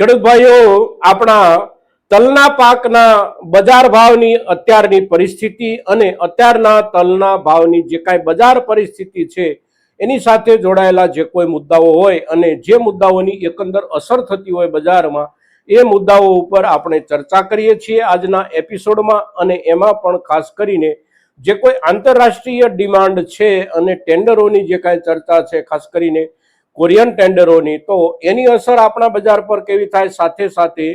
ખેડૂત આપણા તલના પાકના બજાર ભાવની અત્યારની પરિસ્થિતિ અને અત્યારના તલના ભાવની જે કાંઈ બજાર પરિસ્થિતિ છે, એની સાથે જોડાયેલા જે કોઈ મુદ્દાઓ હોય અને જે મુદ્દાઓની એકંદર અસર થતી હોય બજારમાં, એ મુદ્દાઓ ઉપર આપણે ચર્ચા કરીએ છીએ આજના એપિસોડમાં અને એમાં પણ ખાસ કરીને જે કોઈ આંતરરાષ્ટ્રીય ડિમાન્ડ છે અને ટેન્ડરોની જે કાંઈ ચર્ચા છે, ખાસ કરીને કોરિયન ટેન્ડરોની, તો એની અસર આપણા બજાર પર કેવી થાય? સાથે સાથે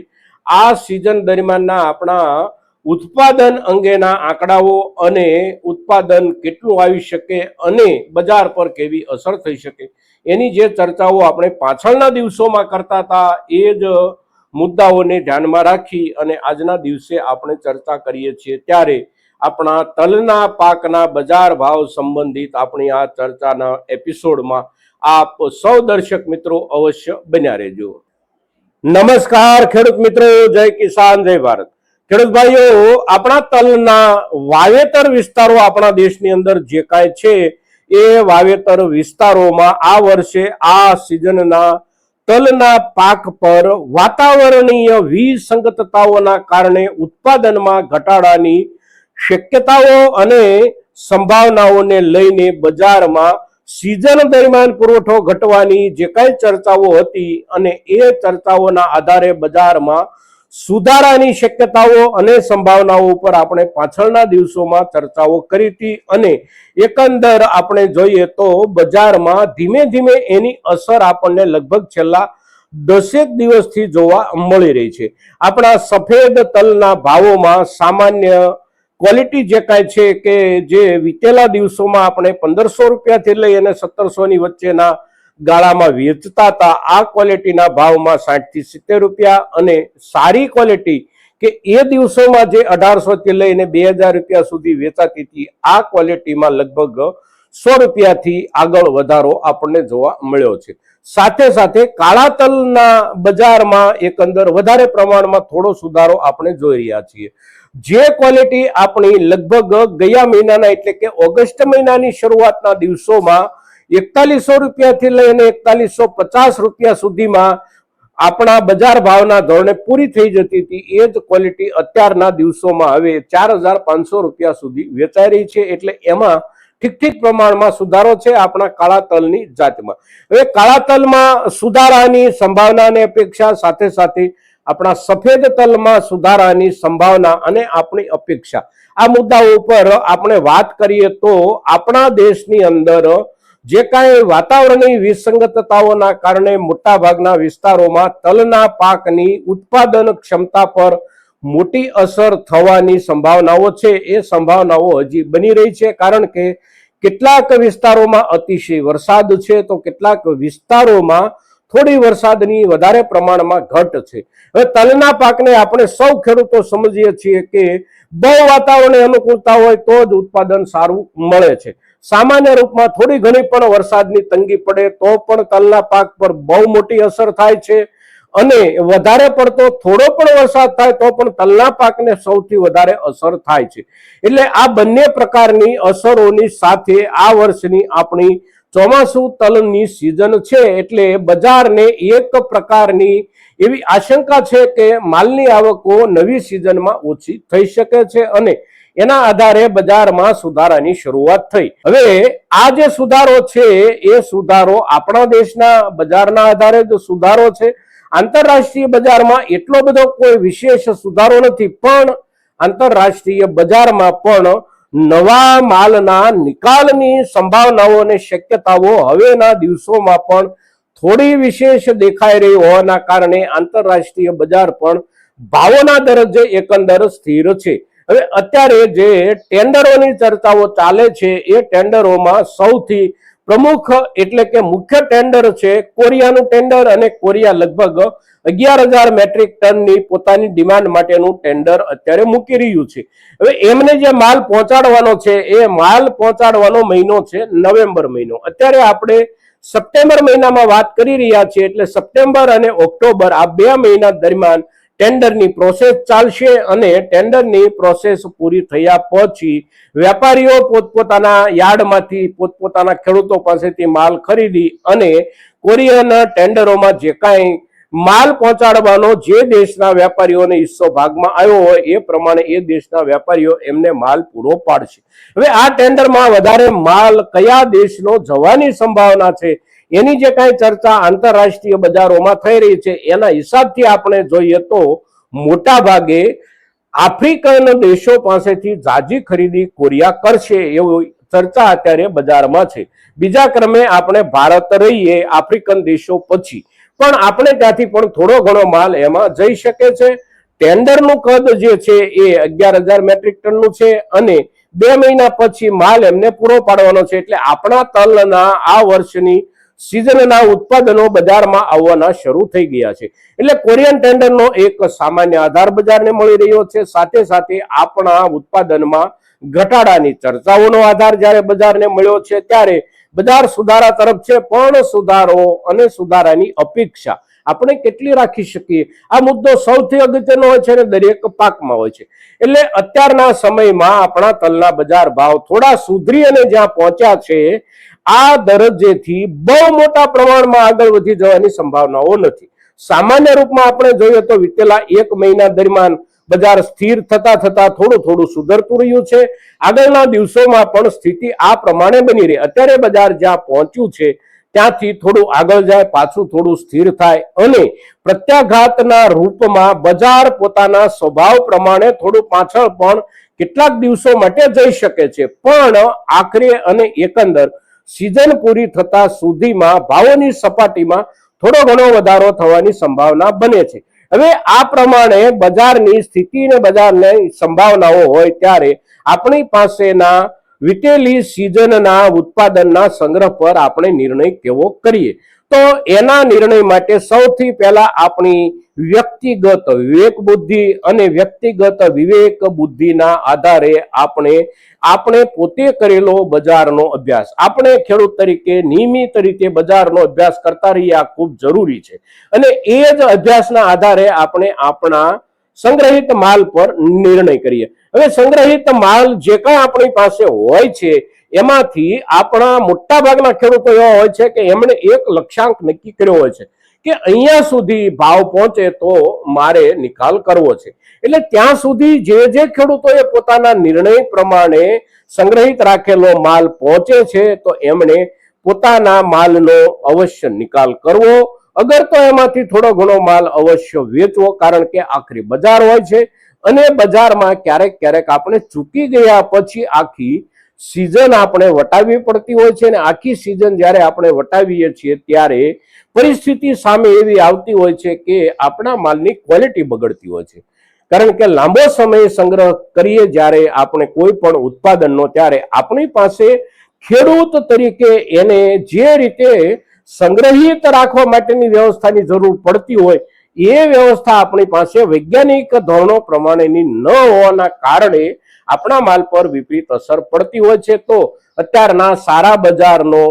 આ સિઝન દરમિયાનના આપણા ઉત્પાદન અંગેના આંકડાઓ અને ઉત્પાદન કેટલું આવી શકે અને બજાર પર કેવી અસર થઈ શકે, એની જે ચર્ચાઓ આપણે પાછળના દિવસોમાં કરતા હતા, એ જ મુદ્દાઓને ધ્યાનમાં રાખી અને આજના દિવસે આપણે ચર્ચા કરીએ છીએ. ત્યારે આપણા તલના પાકના બજાર ભાવ સંબંધિત આપણી આ ચર્ચાના એપિસોડમાં આપ સૌ દર્શક મિત્રો અવશ્ય બન્યા રહેજો. નમસ્કાર, ખેડૂત મિત્રો, જય કિસાન, જય ભારત. ખેડૂત ભાઈઓ, આપણા તલના વાવેતર વિસ્તારો આપણા દેશની અંદર જે કાંઈ છે, એ વાવેતર વિસ્તારોમાં આ વર્ષે આ સિઝનના તલના પાક પર વાતાવરણીય વિસંગતતાઓના કારણે ઉત્પાદનમાં ઘટાડાની શક્યતાઓ અને સંભાવનાઓને લઈને બજારમાં સિઝન દરમિયાન પુરવઠો ઘટવાની જે કાંઈ ચર્ચાઓ હતી અને એ ચર્ચાઓના આધારે બજારમાં સુધારાની શક્યતાઓ અને સંભાવનાઓ ઉપર આપણે પાછળના દિવસોમાં ચર્ચાઓ કરી હતી અને એકંદર આપણે જોઈએ તો બજારમાં ધીમે ધીમે એની અસર આપણને લગભગ છેલ્લા દસેક દિવસથી જોવા મળી રહી છે. આપણા સફેદ તલના ભાવોમાં સામાન્ય ક્વોલિટી જે કાંઈ છે કે જે વીતેલા દિવસોમાં આપણે પંદરસો રૂપિયાથી લઈ અને સત્તરસોની વચ્ચેના ગાળામાં વેચતા હતા, આ ક્વોલિટીના ભાવમાં સાઠથી સિત્તેર રૂપિયા અને સારી ક્વોલિટી કે એ દિવસોમાં જે અઢારસોથી લઈને બે હજાર રૂપિયા સુધી વેચાતી હતી, આ ક્વોલિટીમાં લગભગ સો રૂપિયાથી આગળ વધારો આપણને જોવા મળ્યો છે. સાથે સાથે કાળા તલના બજારમાં એકંદર વધારે પ્રમાણમાં થોડો સુધારો આપણે જોઈ રહ્યા છીએ. જે ક્વોલિટી આપણી લગભગ ગયા મહિનાના એટલે કે ઓગસ્ટ મહિનાની શરૂઆતના દિવસોમાં એકતાલીસો રૂપિયાથી લઈને એકતાલીસો પચાસ રૂપિયા સુધીમાં આપણા બજાર ભાવના ધોરણે પૂરી થઈ જતી હતી. એ જ ક્વોલિટી અત્યારના દિવસોમાં હવે ચાર હજાર પાંચસો રૂપિયા સુધી વેચાઈ રહી છે. એટલે એમાં ઠીક ઠીક પ્રમાણમાં સુધારો છે આપણા કાળા તલની જાતમાં. હવે કાળા તલમાં સુધારાની સંભાવનાની અપેક્ષા સાથે સાથે આપણા સફેદ તલમાં સુધારાની સંભાવના અને આપણી અપેક્ષા. આ મુદ્દાઓ ઉપર આપણે વાત કરીએ તો આપણા દેશની અંદર જે કાંઈ વાતાવરણની વિસંગતતાઓના કારણે મોટાભાગના વિસ્તારોમાં તલના પાકની ઉત્પાદન ક્ષમતા પર મોટી અસર થવાની સંભાવનાઓ છે. એ સંભાવનાઓ હજી બની રહી છે કારણ કે કેટલાક વિસ્તારોમાં અતિશય વરસાદ છે તો કેટલાક વિસ્તારોમાં થોડી વરસાદની વધારે પ્રમાણમાં ઘટ છે. હવે તલના પાકને આપણે સૌ ખેડૂતો સમજીએ છીએ કે બહુ વાતાવરણ અનુકૂળતા હોય તો જ ઉત્પાદન સારું મળે છે. સામાન્ય રૂપમાં થોડી ઘણી પણ વરસાદની તંગી પડે તો પણ તલના પાક પર બહુ મોટી અસર થાય છે. અને વધારે પડતો થોડો પણ વરસાદ થાય તો પણ તલના પાકને સૌથી વધારે અસર થાય છે. એટલે આ બંને પ્રકારની અસરોની સાથે આ વર્ષની આપણી ચોમાસુ તલની સિઝન છે એટલે બજારને એક પ્રકારની એવી આશંકા છે કે માલની આવકો નવી સિઝનમાં ઓછી થઈ શકે છે અને એના આધારે બજારમાં સુધારાની શરૂઆત થઈ. હવે આ જે સુધારો છે એ સુધારો આપણા દેશના બજારના આધારે જો સુધારો છે. આંતરરાષ્ટ્રીય બજારમાં એટલો બધો કોઈ વિશેષ સુધારો નથી, પણ આંતરરાષ્ટ્રીય બજારમાં પણ નવા માલના નિકાલની સંભાવનાઓ અને શક્યતાઓ હવેના દિવસોમાં પણ થોડી વિશેષ દેખાઈ રહી હોવાના કારણે આંતરરાષ્ટ્રીય બજાર પણ ભાવોના દરજ્જે એકંદર સ્થિર છે. હવે અત્યારે જે ટેન્ડરોની ચર્ચાઓ ચાલે છે, એ ટેન્ડરોમાં સૌથી પ્રમુખ એટલે કે મુખ્ય ટેન્ડર છે કોરિયાનું ટેન્ડર અને કોરિયા લગભગ અગિયાર હજાર મેટ્રિક ટનની પોતાની ડિમાન્ડ માટેનું ટેન્ડર અત્યારે મૂકી રહ્યું છે. હવે એમને જે માલ પહોંચાડવાનો છે, એ માલ પહોંચાડવાનો મહિનો છે નવેમ્બર મહિનો. અત્યારે આપણે સપ્ટેમ્બર મહિનામાં વાત કરી રહ્યા છીએ એટલે સપ્ટેમ્બર અને ઓક્ટોબર આ બે મહિના દરમિયાન ટેન્ડરની પ્રોસેસ ચાલશે અને ટેન્ડરની પ્રોસેસ પૂરી થયા પછી વેપારીઓ પોતપોતાના યાર્ડમાંથી પોતપોતાના ખેડૂતો પાસેથી માલ ખરીદી અને કોરિયાના ટેન્ડરોમાં જે કાંઈ માલ પહોંચાડવાનો જે દેશના વેપારીઓને હિસ્સો ભાગમાં આવ્યો હોય એ પ્રમાણે એ દેશના વેપારીઓ એમને માલ પૂરો પાડશે. હવે આ ટેન્ડરમાં વધારે માલ કયા દેશનો જવાની સંભાવના છે એની જે કાંઈ ચર્ચા આંતરરાષ્ટ્રીય બજારોમાં થઈ રહી છે, એના હિસાબથી આપણે જોઈએ તો મોટા ભાગે આફ્રિકન દેશો પાસેથી જાજી ખરીદી કોરિયા કરશે એવું ચર્ચા અત્યારે બજારમાં છે. બીજા ક્રમે આપણે ભારત રહીએ આફ્રિકન દેશો પછી. પણ આપણે ત્યાંથી પણ થોડો ઘણો માલ એમાં જઈ શકે છે. ટેન્ડરનું કદ જે છે એ અગિયાર હજાર મેટ્રિક ટનનું છે અને બે મહિના પછી માલ એમને પૂરો પાડવાનો છે. એટલે આપણા તલના આ વર્ષની સિઝનના ઉત્પાદનો બજારમાં આવવાના શરૂ થઈ ગયા છે. એટલે કોરિયન ટેન્ડરનો એક સામાન્ય આધાર બજારને મળી રહ્યો છે. સાથે સાથે આપણા ઉત્પાદનમાં ઘટાડાની ચર્ચાઓનો આધાર જ્યારે બજારને મળ્યો છે, ત્યારે બજાર સુધારા તરફ છે, પણ સુધારો અને સુધારાની અપેક્ષા આપણે કેટલી રાખી શકીએ? આ મુદ્દો સૌથી અગત્યનો હોય છે અને દરેક પાકમાં હોય છે. એટલે અત્યારના સમયમાં આપણા તલના બજાર ભાવ થોડા સુધરી અને જ્યાં પહોંચ્યા છે આ દરજ્જેથી બહુ મોટા પ્રમાણમાં આગળ વધી જવાની સંભાવનાઓ નથી. સામાન્ય રૂપમાં આપણે જોઈએ તો વિતેલા એક મહિના દરમિયાન બજાર સ્થિર થતા થતા થોડું થોડું સુધરતું રહ્યું છે. આગળના દિવસોમાં પણ સ્થિતિ આ પ્રમાણે બની રહી. અત્યારે બજાર જ્યાં પહોંચ્યું છે, ત્યાંથી થોડું આગળ જાય, પાછું થોડું સ્થિર થાય અને પ્રત્યાઘાતના રૂપમાં બજાર પોતાના સ્વભાવ પ્રમાણે થોડું પાછળ પણ કેટલાક દિવસો માટે જઈ શકે છે. પણ આખરે અને એકંદર સિઝન પૂરી થતા સુધીમાં ભાવોની સપાટીમાં થોડો ઘણો વધારો થવાની સંભાવના બને છે. હવે આ પ્રમાણે બજારની સ્થિતિ ને બજારની સંભાવનાઓ હોય ત્યારે આપણી પાસેના વીતેલી સિઝનના ઉત્પાદનના સંગ્રહ પર આપણે નિર્ણય કેવો કરીએ? તો એના નિર્ણય માટે સૌથી પહેલા આપણી વ્યક્તિગત વિવેક બુદ્ધિ અને વ્યક્તિગત વિવેક બુદ્ધિના આધારે આપણે આપણે પોતે કરેલો બજારનો અભ્યાસ. આપણે ખેડૂત તરીકે, નિયમિત રીતે બજારનો અભ્યાસ કરતા રહીએ, આ ખૂબ જરૂરી છે. અને એ જ અભ્યાસના આધારે આપણે આપણા સંગ્રહિત માલ પર નિર્ણય કરીએ. હવે સંગ્રહિત માલ જે કાંઈ આપણી પાસે હોય છે એમાંથી આપણા મોટા ભાગના ખેડૂતો એવા હોય છે કે એમણે એક લક્ષ્યાંક નક્કી કર્યો હોય છે કે અહીંયા સુધી ભાવ પહોંચે તો મારે નિકાલ કરવો છે. એટલે ત્યાં સુધી જે જે ખેડૂતોએ પોતાના નિર્ણય પ્રમાણે સંગ્રહિત રાખેલો માલ પહોંચે છે તો એમણે પોતાના માલનો અવશ્ય નિકાલ કરવો. અગર તો એમાંથી થોડો ઘણો માલ અવશ્ય વેચવો, કારણ કે આખરી બજાર હોય છે. અને બજારમાં ક્યારેક ક્યારેક આપણે ચૂકી ગયા પછી આખી સિઝન આપણે વટાવવી પડતી હોય છે અને આખી સિઝન જ્યારે આપણે વટાવીએ છીએ ત્યારે પરિસ્થિતિ સામે એવી આવતી હોય છે કે આપણા માલની ક્વોલિટી બગડતી હોય છે. કારણ કે લાંબો સમય સંગ્રહ કરીએ જ્યારે આપણે કોઈ પણ ઉત્પાદનનો, ત્યારે આપણી પાસે ખેડૂત તરીકે એને જે રીતે સંગ્રહિત રાખવા માટેની વ્યવસ્થાની જરૂર પડતી હોય, એ વ્યવસ્થા આપણી પાસે વૈજ્ઞાનિક ધોરણો પ્રમાણેની ન હોવાના કારણે આપણા માલ પર વિપરીત અસર પડતી હોય છે, તો અત્યારના સારા બજારનો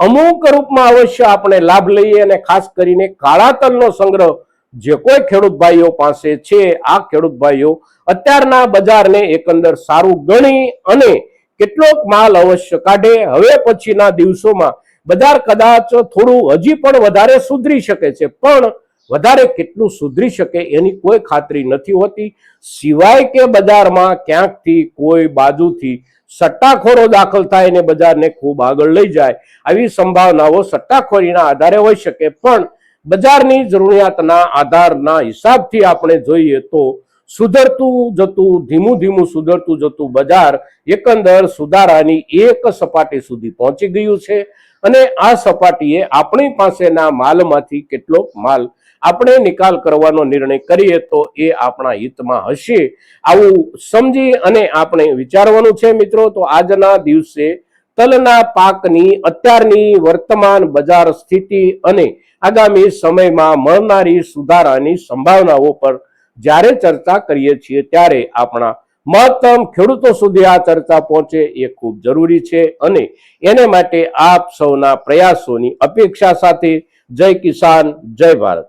અમુક રૂપમાં અવશ્ય આપણે લાભ લઈએ અને ખાસ કરીને કાળા તલનો સંગ્રહ, જે કોઈ ખેડૂત ભાઈઓ પાસે છે, આ ખેડૂત ભાઈઓ અત્યારના બજારને એકંદર સારું ગણી અને કેટલોક માલ અવશ્ય કાઢે. હવે પછીના દિવસોમાં બજાર કદાચ થોડું હજી પણ વધારે સુધરી શકે છે, પણ વધારે કેટલું સુધરી શકે એની કોઈ ખાતરી નથી હોતી. સિવાય કે બજારમાં ક્યાંકથી કોઈ બાજુથી સટ્ટાખોરો દાખલ થાય અને બજારને ખૂબ આગળ લઈ જાય, આવી સંભાવનાઓ સટ્ટાખોરીના આધારે હોઈ શકે. પણ બજારની જરૂરિયાતના આધારના હિસાબથી આપણે જોઈએ તો સુધરતું જતું, ધીમું ધીમું સુધરતું જતું બજાર એકંદર સુધારાની એક સપાટી સુધી પહોંચી ગયું છે. અને આ સપાટીએ આપણી પાસેના માલમાંથી કેટલોક માલ આપણે નિકાલ કરવાનો નિર્ણય કરીએ તો એ આપણા હિતમાં હશે. આવું સમજી અને આપણે વિચારવાનું છે મિત્રો, તો આજના દિવસે તલના પાકની અત્યારની વર્તમાન બજાર સ્થિતિ અને આગામી સમયમાં મળનારી સુધારાની સંભાવનાઓ પર જ્યારે ચર્ચા કરીએ છીએ ત્યારે આપણા મહત્તમ ખેડૂતો સુધી આ ચર્ચા પહોંચે એ ખૂબ જરૂરી છે અને એને માટે આપ સૌના પ્રયાસોની અપેક્ષા સાથે જય કિસાન, જય ભારત.